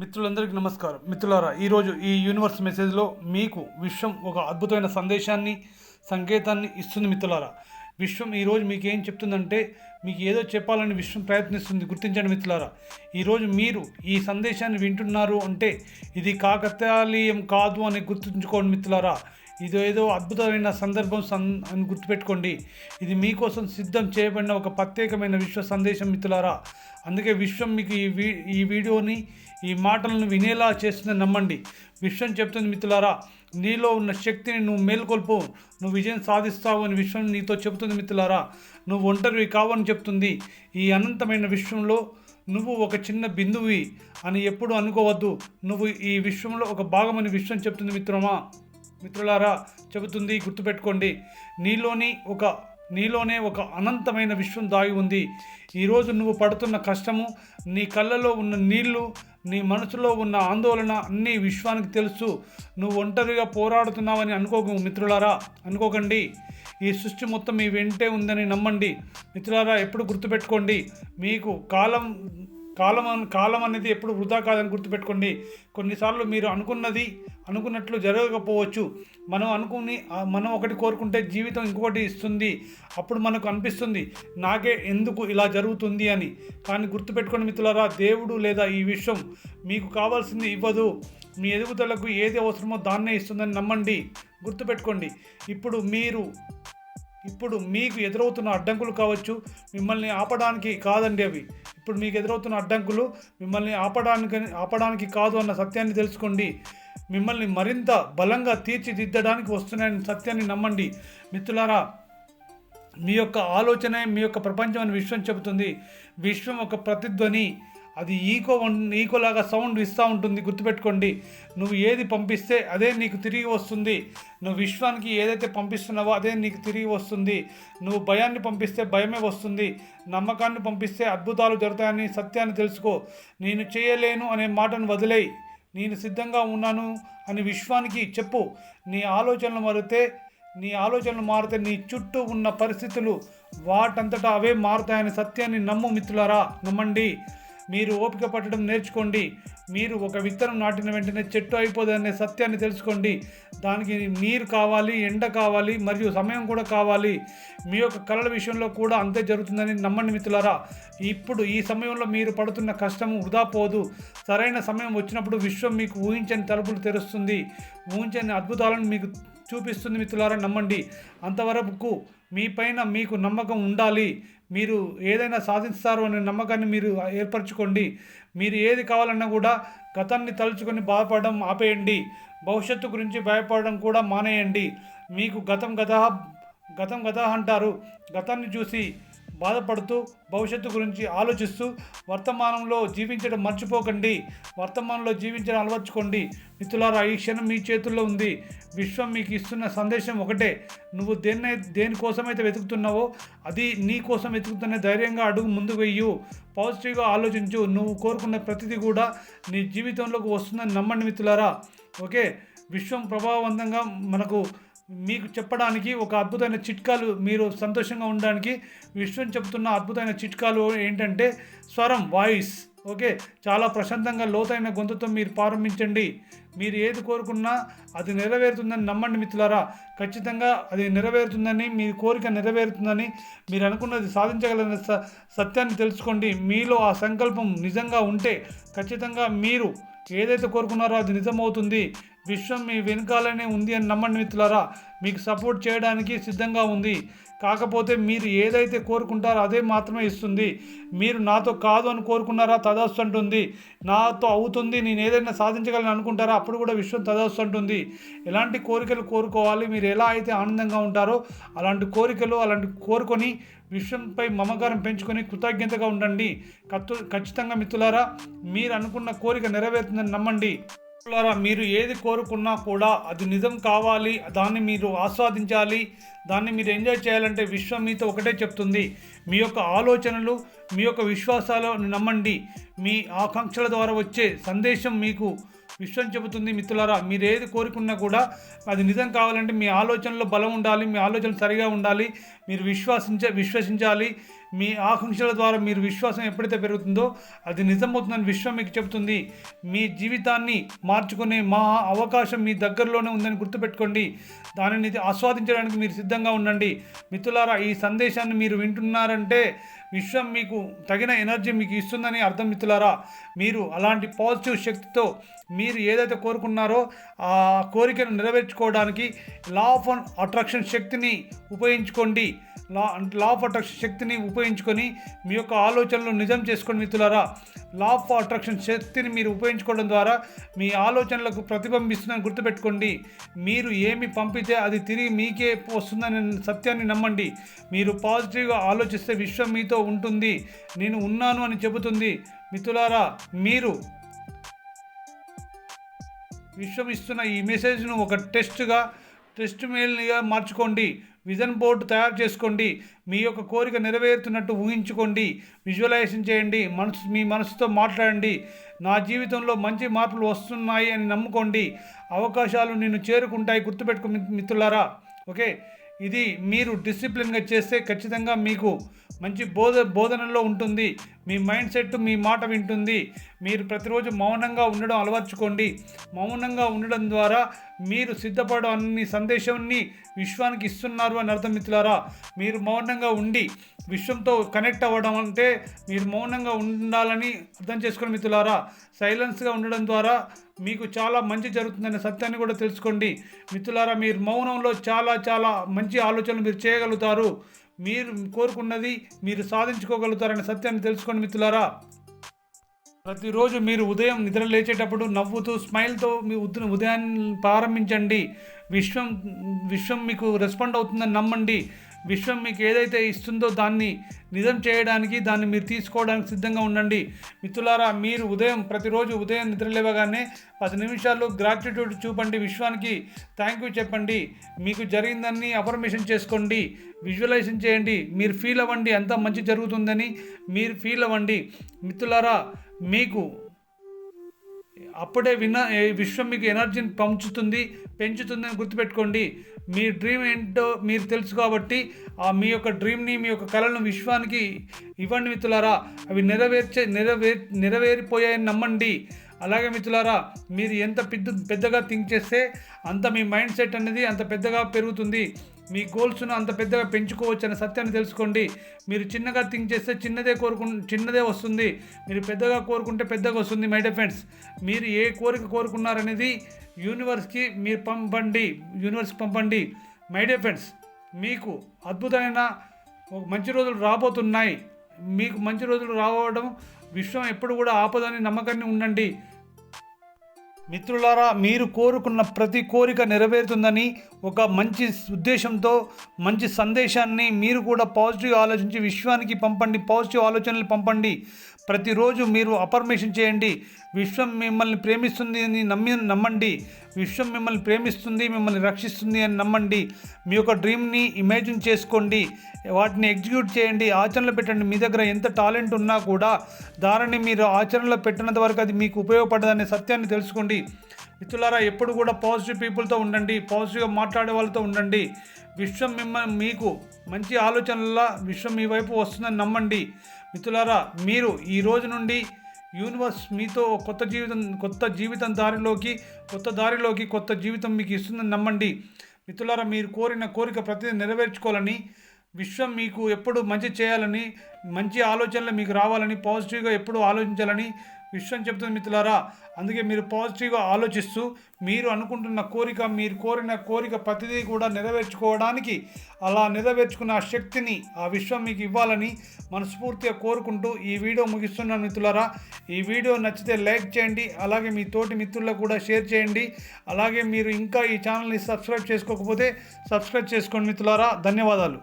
మిత్రులందరికీ నమస్కారం. మిత్రులారా ఈరోజు ఈ యూనివర్స్ మెసేజ్లో మీకు విశ్వం ఒక అద్భుతమైన సందేశాన్ని సంకేతాన్ని ఇస్తుంది మిత్రులారా. విశ్వం ఈరోజు మీకు ఏం చెప్తుందంటే మీకు ఏదో చెప్పాలని విశ్వం ప్రయత్నిస్తుంది. గుర్తించండి మిత్రులారా ఈరోజు మీరు ఈ సందేశాన్ని వింటున్నారు అంటే ఇది కాకతాళీయం కాదు అని గుర్తుంచుకోండి మిత్రులారా. ఇది ఏదో అద్భుతమైన సందర్భం సన్ అని గుర్తుపెట్టుకోండి. ఇది మీకోసం సిద్ధం చేయబడిన ఒక ప్రత్యేకమైన విశ్వ సందేశం మిత్రులారా. అందుకే విశ్వం మీకు ఈ వీ ఈ వీడియోని ఈ మాటలను వినేలా చేస్తుందని నమ్మండి. విశ్వం చెప్తుంది మిత్రులారా నీలో ఉన్న శక్తిని నువ్వు మేల్కొల్పు నువ్వు విజయం సాధిస్తావు అని విశ్వం నీతో చెబుతుంది మిత్రులారా. నువ్వు ఒంటరివి కావని చెప్తుంది. ఈ అనంతమైన విశ్వంలో నువ్వు ఒక చిన్న బిందువి అని ఎప్పుడు అనుకోవద్దు. నువ్వు ఈ విశ్వంలో ఒక భాగమని విశ్వం చెప్తుంది మిత్రమా? మిత్రులారా చెబుతుంది గుర్తుపెట్టుకోండి. నీలోని ఒక నీలోనే ఒక అనంతమైన విశ్వం దాగి ఉంది. ఈరోజు నువ్వు పడుతున్న కష్టము నీ కళ్ళలో ఉన్న నీళ్ళు నీ మనసులో ఉన్న ఆందోళన అన్నీ విశ్వానికి తెలుసు. నువ్వు ఒంటరిగా పోరాడుతున్నావని అనుకోకు మిత్రులారా అనుకోకండి. ఈ సృష్టి మొత్తం మీ వెంటే ఉందని నమ్మండి. మిత్రులారా ఎప్పుడు గుర్తుపెట్టుకోండి. మీకు కాలం కాలం కాలం అనేది ఎప్పుడు వృధా కాదని గుర్తుపెట్టుకోండి. కొన్నిసార్లు మీరు అనుకున్నది అనుకున్నట్లు జరగకపోవచ్చు. మనం అనుకుని మనం ఒకటి కోరుకుంటే జీవితం ఇంకొకటి ఇస్తుంది. అప్పుడు మనకు అనిపిస్తుంది నాకే ఎందుకు ఇలా జరుగుతుంది అని. కానీ గుర్తుపెట్టుకోండి మిత్రులారా దేవుడు లేదా ఈ విశ్వం మీకు కావాల్సింది ఇవ్వదు. మీ ఎదుగుదలకు ఏది అవసరమో దాన్నే ఇస్తుందని నమ్మండి. గుర్తుపెట్టుకోండి. ఇప్పుడు మీరు ఇప్పుడు మీకు ఎదురవుతున్న అడ్డంకులు కావచ్చు మిమ్మల్ని ఆపడానికి కాదండి అవి. ఇప్పుడు మీకు ఎదురవుతున్న అడ్డంకులు మిమ్మల్ని ఆపడానికి ఆపడానికి కాదు అన్న సత్యాన్ని తెలుసుకోండి. మిమ్మల్ని మరింత బలంగా తీర్చిదిద్దడానికి వస్తున్నాయని సత్యాన్ని నమ్మండి. మిత్రులారా మీ యొక్క ఆలోచనే మీ యొక్క ప్రపంచం అని విశ్వం చెబుతుంది. విశ్వం ఒక ప్రతిధ్వని. అది ఈకో ఈకోలాగా సౌండ్ ఇస్తూ ఉంటుంది గుర్తుపెట్టుకోండి. నువ్వు ఏది పంపిస్తే అదే నీకు తిరిగి వస్తుంది. నువ్వు విశ్వానికి ఏదైతే పంపిస్తున్నావో అదే నీకు తిరిగి వస్తుంది. నువ్వు భయాన్ని పంపిస్తే భయమే వస్తుంది. నమ్మకాన్ని పంపిస్తే అద్భుతాలు జరుగుతాయని సత్యాన్ని తెలుసుకో. నేను చేయలేను అనే మాటను వదిలేయి. నేను సిద్ధంగా ఉన్నాను అని విశ్వానికి చెప్పు. నీ ఆలోచనలు మారితే నీ ఆలోచనలు మారితే నీ చుట్టూ ఉన్న పరిస్థితులు వాటంతటా అవే మారుతాయని సత్యాన్ని నమ్ము మిత్రులారా. నమ్మండి. మీరు ఓపిక పట్టడం నేర్చుకోండి. మీరు ఒక విత్తనం నాటిన వెంటనే చెట్టు అయిపోదనే సత్యాన్ని తెలుసుకోండి. దానికి నీరు కావాలి ఎండ కావాలి మరియు సమయం కూడా కావాలి. మీ యొక్క కళల విషయంలో కూడా అంతే జరుగుతుందని నమ్మండి మిత్రులారా. ఇప్పుడు ఈ సమయంలో మీరు పడుతున్న కష్టము వృధా పోదు. సరైన సమయం వచ్చినప్పుడు విశ్వం మీకు ఊహించని తలుపులు తెరుస్తుంది. ఊహించని అద్భుతాలను మీకు చూపిస్తుంది మిత్రులారా నమ్మండి. అంతవరకు మీ పైన మీకు నమ్మకం ఉండాలి. మీరు ఏదైనా సాధిస్తారు అనే నమ్మకాన్ని మీరు ఏర్పరచుకోండి. మీరు ఏది కావాలన్నా కూడా గతాన్ని తలుచుకొని బాధపడడం ఆపేయండి. భవిష్యత్తు గురించి భయపడడం కూడా మానేయండి. మీకు గతం గత గతం గత అంటారు. గతాన్ని చూసి బాధపడుతూ భవిష్యత్తు గురించి ఆలోచిస్తూ వర్తమానంలో జీవించడం మర్చిపోకండి. వర్తమానంలో జీవించడం అలవర్చుకోండి. మిత్రులారా ఈ క్షణం మీ చేతుల్లో ఉంది. విశ్వం మీకు ఇస్తున్న సందేశం ఒకటే. నువ్వు దేన్ని దేనికోసమైతే వెతుకుతున్నావో అది నీ కోసం వెతుకుతున్న ధైర్యంగా అడుగు ముందు వెయ్యు పాజిటివ్గా ఆలోచించు. నువ్వు కోరుకున్న ప్రతిదీ కూడా నీ జీవితంలోకి వస్తుందని నమ్మండి మిత్రులారా. ఓకే? విశ్వం ప్రభావవంతంగా మనకు మీకు చెప్పడానికి ఒక అద్భుతమైన చిట్కాలు మీరు సంతోషంగా ఉండడానికి విశ్వం చెబుతున్న అద్భుతమైన చిట్కాలు ఏంటంటే స్వరం వాయిస్. ఓకే? చాలా ప్రశాంతంగా లోతైన గొంతుతో మీరు ప్రారంభించండి. మీరు ఏది కోరుకున్నా అది నెరవేరుతుందని నమ్మండి మిత్రులారా. ఖచ్చితంగా అది నెరవేరుతుందని మీ కోరిక నెరవేరుతుందని మీరు అనుకున్నది సాధించగలన స- సత్యాన్ని తెలుసుకోండి. మీలో ఆ సంకల్పం నిజంగా ఉంటే ఖచ్చితంగా మీరు ఏదైతే కోరుకున్నారో అది నిజమవుతుంది. విశ్వం మీ వెనకాలనే ఉంది అని నమ్మండి మిత్రులారా. మీకు సపోర్ట్ చేయడానికి సిద్ధంగా ఉంది. కాకపోతే మీరు ఏదైతే కోరుకుంటారో అదే మాత్రమే ఇస్తుంది. మీరు నాతో కాదు అని కోరుకున్నారా? తదస్సు అంటుంది. నాతో అవుతుంది. నేను ఏదైనా సాధించగలను అనుకుంటారా? అప్పుడు కూడా విశ్వం తదస్సు అంటుంది. ఎలాంటి కోరికలు కోరుకోవాలి? మీరు ఎలా అయితే ఆనందంగా ఉంటారో అలాంటి కోరికలు అలాంటి కోరుకొని విశ్వంపై మమకారం పెంచుకొని కృతజ్ఞతగా ఉండండి. కత్తు ఖచ్చితంగా మిత్రులారా మీరు అనుకున్న కోరిక నెరవేరుతుందని నమ్మండి. మీరు ఏది కోరుకున్నా కూడా అది నిజం కావాలి దాన్ని మీరు ఆస్వాదించాలి దాన్ని మీరు ఎంజాయ్ చేయాలంటే విశ్వం మీతో ఒకటే చెప్తుంది. మీ యొక్క ఆలోచనలు మీ యొక్క విశ్వాసాలను నమ్మండి. మీ ఆకాంక్షల ద్వారా వచ్చే సందేశం మీకు విశ్వం చెబుతుంది మిత్రులారా. మీరు ఏది కోరుకున్నా కూడా అది నిజం కావాలంటే మీ ఆలోచనలో బలం ఉండాలి మీ ఆలోచన సరిగా ఉండాలి మీరు విశ్వాసించ విశ్వసించాలి మీ ఆకాంక్షల ద్వారా మీరు విశ్వాసం ఎప్పుడైతే పెరుగుతుందో అది నిజమవుతుందని విశ్వం మీకు చెబుతుంది. మీ జీవితాన్ని మార్చుకునే మా అవకాశం మీ దగ్గరలోనే ఉందని గుర్తుపెట్టుకోండి. దానిని ఆస్వాదించడానికి మీరు సిద్ధంగా ఉండండి. మిత్రులారా ఈ సందేశాన్ని మీరు వింటున్నారంటే విశ్వం మీకు తగిన ఎనర్జీ మీకు ఇస్తుందని అర్థం మిత్రులారా మీరు అలాంటి పాజిటివ్ శక్తితో మీరు ఏదైతే కోరుకున్నారో ఆ కోరికను నెరవేర్చుకోవడానికి లా ఆఫ్ అట్రాక్షన్ శక్తిని ఉపయోగించుకోండి. లా లా ఆఫ్ అట్రాక్షన్ శక్తిని ఉపయోగించుకొని మీ యొక్క ఆలోచనలు నిజం చేసుకోండి మిత్రులారా. లా ఆఫ్ అట్రాక్షన్ శక్తిని మీరు ఉపయోగించుకోవడం ద్వారా మీ ఆలోచనలకు ప్రతిబింబిస్తుందని గుర్తుపెట్టుకోండి. మీరు ఏమి పంపితే అది తిరిగి మీకే వస్తుందని సత్యాన్ని నమ్మండి. మీరు పాజిటివ్గా ఆలోచిస్తే విశ్వం మీతో ఉంటుంది. నేను ఉన్నాను అని చెబుతుంది. మిత్రులారా మీరు విశ్వం ఇస్తున్న ఈ మెసేజ్ను ఒక టెస్ట్గా టెస్ట్ మెయిల్గా మార్చుకోండి. విజన్ బోర్డు తయారు చేసుకోండి. మీ యొక్క కోరిక నెరవేరుతున్నట్టు ఊహించుకోండి. విజువలైజేషన్ చేయండి. మనసు మీ మనసుతో మాట్లాడండి. నా జీవితంలో మంచి మార్పులు వస్తున్నాయి అని నమ్ముకోండి. అవకాశాలు నిన్ను చేరుకుంటాయి గుర్తుపెట్టుకు మిత్రులారా. ఓకే? ఇది మీరు డిసిప్లిన్గా చేస్తే ఖచ్చితంగా మీకు మంచి బోధ బోధనలో ఉంటుంది. మీ మైండ్ సెట్ మీ మాట వింటుంది. మీరు ప్రతిరోజు మౌనంగా ఉండడం అలవర్చుకోండి. మౌనంగా ఉండడం ద్వారా మీరు సిద్ధపడడం అన్ని సందేశాన్ని విశ్వానికి ఇస్తున్నారు అని అర్థం మిత్రులారా. మీరు మౌనంగా ఉండి విశ్వంతో కనెక్ట్ అవ్వడం అంటే మీరు మౌనంగా ఉండాలని అర్థం చేసుకుని మిత్రులారా. సైలెన్స్గా ఉండడం ద్వారా మీకు చాలా మంచి జరుగుతుందనే సత్యాన్ని కూడా తెలుసుకోండి. మిత్రులారా మీరు మౌనంలో చాలా చాలా మంచి ఆలోచనలు మీరు చేయగలుగుతారు. మీరు కోరుకున్నది మీరు సాధించుకోగలుగుతారనే సత్యాన్ని తెలుసుకోండి మిత్రులారా. ప్రతిరోజు మీరు ఉదయం నిద్ర లేచేటప్పుడు నవ్వుతూ స్మైల్తో మీ ఉదయం ఉదయాన్ని ప్రారంభించండి. విశ్వం విశ్వం మీకు రెస్పాండ్ అవుతుందని నమ్మండి. విశ్వం మీకు ఏదైతే ఇస్తుందో దాన్ని నిజం చేయడానికి దాన్ని మీరు తీసుకోవడానికి సిద్ధంగా ఉండండి. మిత్రులారా మీరు ఉదయం ప్రతిరోజు ఉదయం నిద్ర లేవగానే పది నిమిషాలు గ్రాటిట్యూడ్ చూపండి విశ్వానికి. థ్యాంక్ యూ చెప్పండి. మీకు జరిగిందని అఫర్మేషన్ చేసుకోండి. విజువలైజేషన్ చేయండి. మీరు ఫీల్ అవ్వండి. అంత మంచి జరుగుతుందని మీరు ఫీల్ అవ్వండి. మిత్రులారా మీకు అప్పుడే విన్న విశ్వం మీకు ఎనర్జీని పంచుతుంది పెంచుతుందని గుర్తుపెట్టుకోండి. మీ డ్రీమ్ ఏంటో మీరు తెలుసు కాబట్టి ఆ మీ యొక్క డ్రీమ్ని మీ యొక్క కళలను విశ్వానికి ఇవ్వండి మిత్రులారా. అవి నెరవేర్చే నెరవే నెరవేరిపోయాయని నమ్మండి. అలాగే మిత్రులారా మీరు ఎంత పెద్ద పెద్దగా థింక్ చేస్తే అంత మీ మైండ్ సెట్ అనేది అంత పెద్దగా పెరుగుతుంది. మీ గోల్స్ను అంత పెద్దగా పెంచుకోవచ్చు అనే సత్యాన్ని తెలుసుకోండి. మీరు చిన్నగా థింక్ చేస్తే చిన్నదే కోరుకు చిన్నదే వస్తుంది. మీరు పెద్దగా కోరుకుంటే పెద్దగా వస్తుంది మై డిఫెండ్స్ మీరు ఏ కోరిక కోరుకున్నారనేది యూనివర్స్కి మీరు పంపండి యూనివర్స్కి పంపండి. మై డియర్ ఫ్రెండ్స్ మీకు అద్భుతమైన మంచి రోజులు రాబోతున్నాయి. మీకు మంచి రోజులు రావడం విశ్వం ఎప్పుడు కూడా ఆపదని నమ్మకాన్ని ఉండండి. మిత్రులారా మీరు కోరుకున్న ప్రతి కోరిక నెరవేరుతుందని ఒక మంచి ఉద్దేశంతో మంచి సందేశాన్ని మీరు కూడా పాజిటివ్ ఆలోచించి విశ్వానికి పంపండి పాజిటివ్ ఆలోచనలు పంపండి. ప్రతిరోజు మీరు అపర్మేషన్ చేయండి. విశ్వం మిమ్మల్ని ప్రేమిస్తుంది అని నమ్మి నమ్మండి. విశ్వం మిమ్మల్ని ప్రేమిస్తుంది మిమ్మల్ని రక్షిస్తుంది అని నమ్మండి. మీ యొక్క డ్రీమ్ని ఇమాజిన్ చేసుకోండి. వాటిని ఎగ్జిక్యూట్ చేయండి. ఆచరణలో పెట్టండి. మీ దగ్గర ఎంత టాలెంట్ ఉన్నా కూడా దానిని మీరు ఆచరణలో పెట్టినంత వరకు అది మీకు ఉపయోగపడదనే సత్యాన్ని తెలుసుకోండి. మిత్రులారా ఎప్పుడు కూడా పాజిటివ్ పీపుల్తో ఉండండి. పాజిటివ్గా మాట్లాడే వాళ్ళతో ఉండండి. విశ్వం మిమ్మల్ని మీకు మంచి ఆలోచనల విశ్వం మీ వైపు వస్తుందని నమ్మండి. మిత్రులారా మీరు ఈ రోజు నుండి యూనివర్స్ మీతో కొత్త జీవితం కొత్త జీవితం దారిలోకి కొత్త దారిలోకి కొత్త జీవితం మీకు ఇస్తుందని నమ్మండి. మిత్రులారా మీరు కోరిన కోరిక ప్రతిదీ నెరవేర్చుకోవాలని విశ్వం మీకు ఎప్పుడు మంచి చేయాలని మంచి ఆలోచనలు మీకు రావాలని పాజిటివ్గా ఎప్పుడు ఆలోచించాలని విశ్వం చెప్తుంది మిత్రులారా. అందుకే మీరు పాజిటివ్గా ఆలోచిస్తూ మీరు అనుకుంటున్న కోరిక మీరు కోరిన కోరిక ప్రతిదీ కూడా నెరవేర్చుకోవడానికి అలా నెరవేర్చుకున్న ఆ శక్తిని ఆ విశ్వం మీకు ఇవ్వాలని మనస్ఫూర్తిగా కోరుకుంటూ ఈ వీడియో ముగిస్తున్నాను మిత్రులారా. ఈ వీడియో నచ్చితే లైక్ చేయండి అలాగే మీ తోటి మిత్రులకు కూడా షేర్ చేయండి. అలాగే మీరు ఇంకా ఈ ఛానల్ని సబ్స్క్రైబ్ చేసుకోకపోతే సబ్స్క్రైబ్ చేసుకోండి మిత్రులారా. ధన్యవాదాలు.